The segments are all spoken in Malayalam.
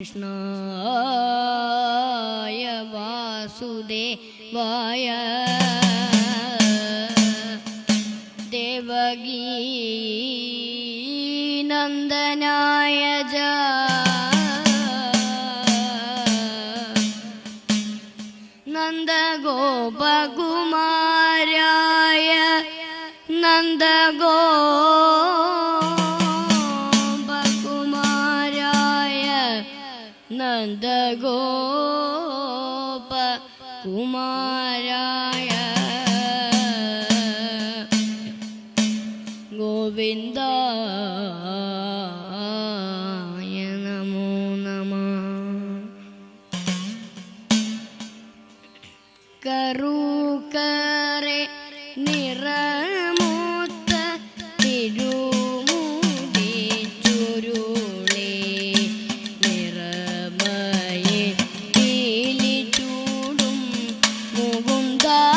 कृष्णाय वासुदेवाय देवगीनन्दनाय च नन्दगोपगु കുമാരായ ഗോവിന്ദ നമോ നമ. കറൂക്കരെ നിറ yolunda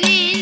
वीर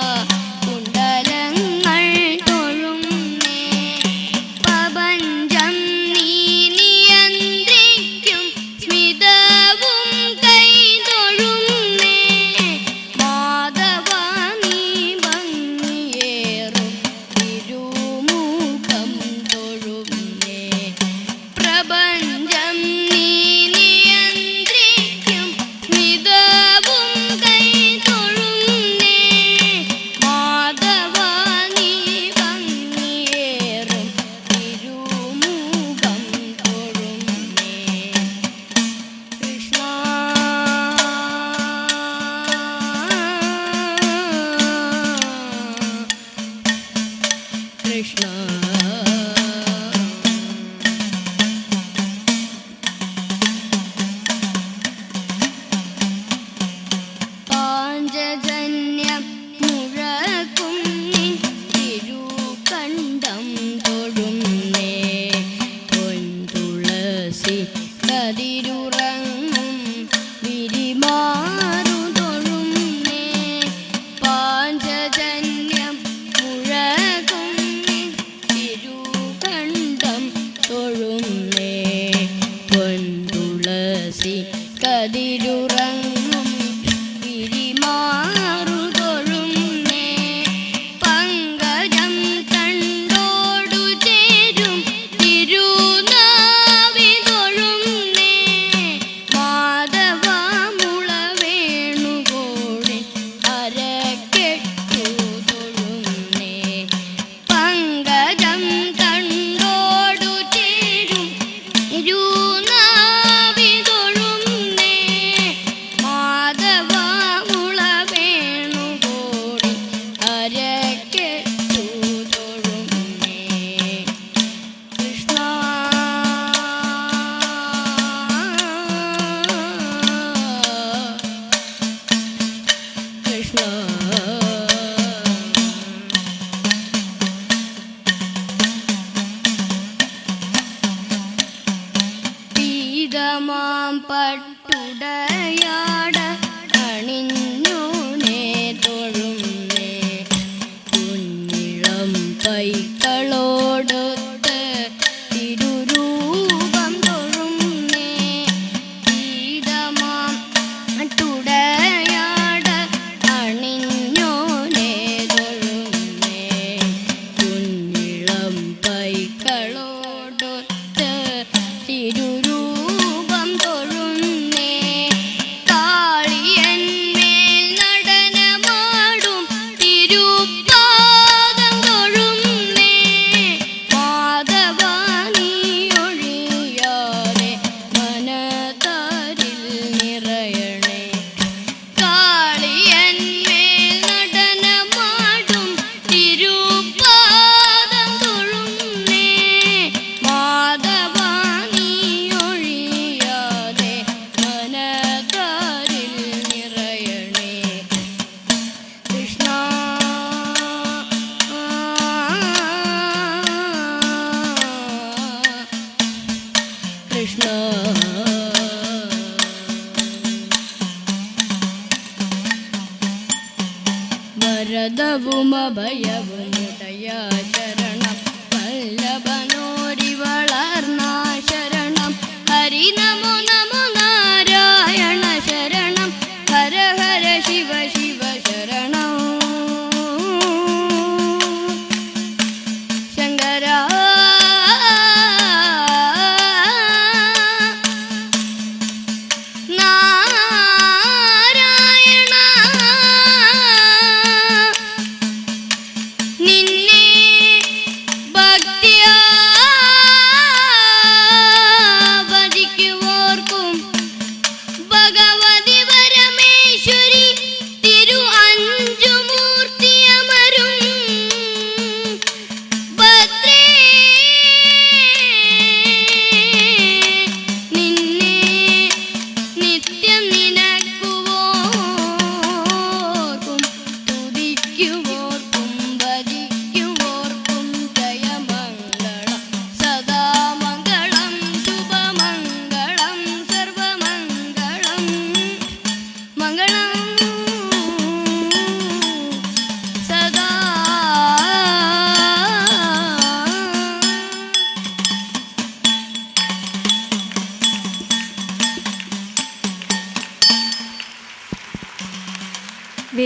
Krishna. இதமாம் பட்டுடையாட அணிஞ்சோனே தொழும் குன்னிழம் பை ശരദവും അഭയവും ശരണം. വല്ലഭ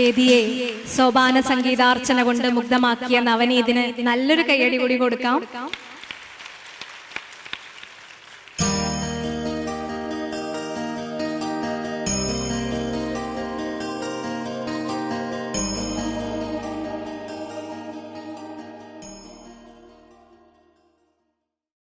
വേദിയെ സോപാന സംഗീതാർച്ചന കൊണ്ട് മുഗ്ധമാക്കിയ നവനീതിന് നല്ലൊരു കൈയടി കൂടി കൊടുക്കാം.